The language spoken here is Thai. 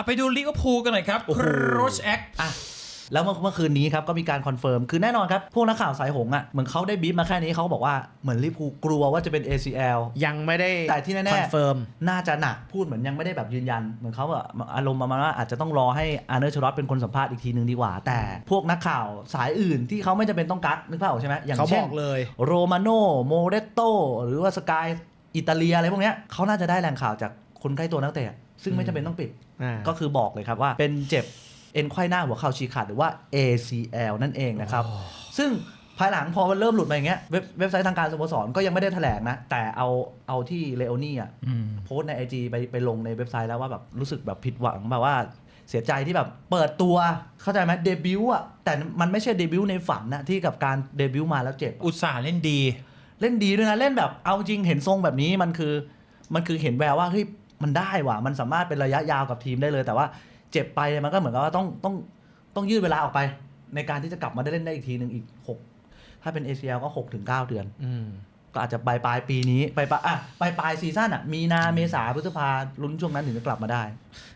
เอาไปดูลิเวอร์พูลกันหน่อยครับโอ้โหโรชแอคอะแล้วเมื่อเมื่อคืนนี้ครับก็มีการคอนเฟิร์ม คือแน่นอนครับ พวกนักข่าวสายหงส์อะเหมือนเขาได้บีบมาแค่นี้เขาก็บอกว่าเหมือนลิเวอร์พูลกลัวว่าจะเป็น ACL ยังไม่ได้แต่ที่แน่ๆคอนเฟิร์มน่าจะหนักพูดเหมือนยังไม่ได้แบบยืนยัน เหมือนเขาแบบอารมณ์ประมาณว่าอาจจะต้องรอให้อาร์เนอร์ชลอตเป็นคนสัมภาษณ์อีกทีหนึ่งดีกว่า แต่พวกนักข่าวสายอื่นที่เขาไม่จำเป็นต้องกักนึกภาพออกใช่ไหมอย่างเขาบเช่นอกเลยโรมาโนโมเรตโตหรือว่าสกายอิตาเลียอะไรพวกเนี้ยเขาน่าจะได้แหล่งข่าวจาก คนใกล้ตัวนักเตะซึ่งไม่จำเป็นต้องปิดอ่าก็คือบอกเลยครับว่าเป็นเจ็บเอ็นไขว้หน้าหัวเข่าฉีกขาดหรือว่า ACL นั่นเองนะครับ ซึ่งภายหลังพอมันเริ่มหลุดมาอย่างเงี้ยเว็บเว็บไซต์ทางการสโมสรก็ยังไม่ได้แถลงนะ แต่เอาเอาที่เลโอนี่อะอืมโพสต์ใน IG ไปไปลงในเว็บไซต์แล้วว่าแบบรู้สึกแบบผิดหวังแบบว่าเสียใจที่แบบเปิดตัวเข้าใจไหมเดบิวต์อะแต่มันไม่ใช่เดบิวต์ในฝันนะที่กับการเดบิวต์มาแล้วเจ็บอุตส่าห์เล่นดี เล่นดีด้วยนะเล่นแบบเอาจริงเห็นทรงแบบนี้มันคือมันคือเห็นแววว่าเฮ้ย มันได้ว่ะมันสามารถเป็นระยะยาวกับทีมได้เลย แต่ว่าเจ็บไปมันก็เหมือนกับว่าต้องต้องต้องยืดเวลาออกไป ในการที่จะกลับมาได้เล่นได้อีกทีหนึ่งอีกหกถ้าเป็น ACL ก็6ถึง9เดือนอืมก็อาจจะปลายปลายปีนี้ปลายปลายอะปลายปลายซีซั่นอะมีนาเมษาพฤษภาลุ้นช่วงนั้นถึงจะกลับมาได้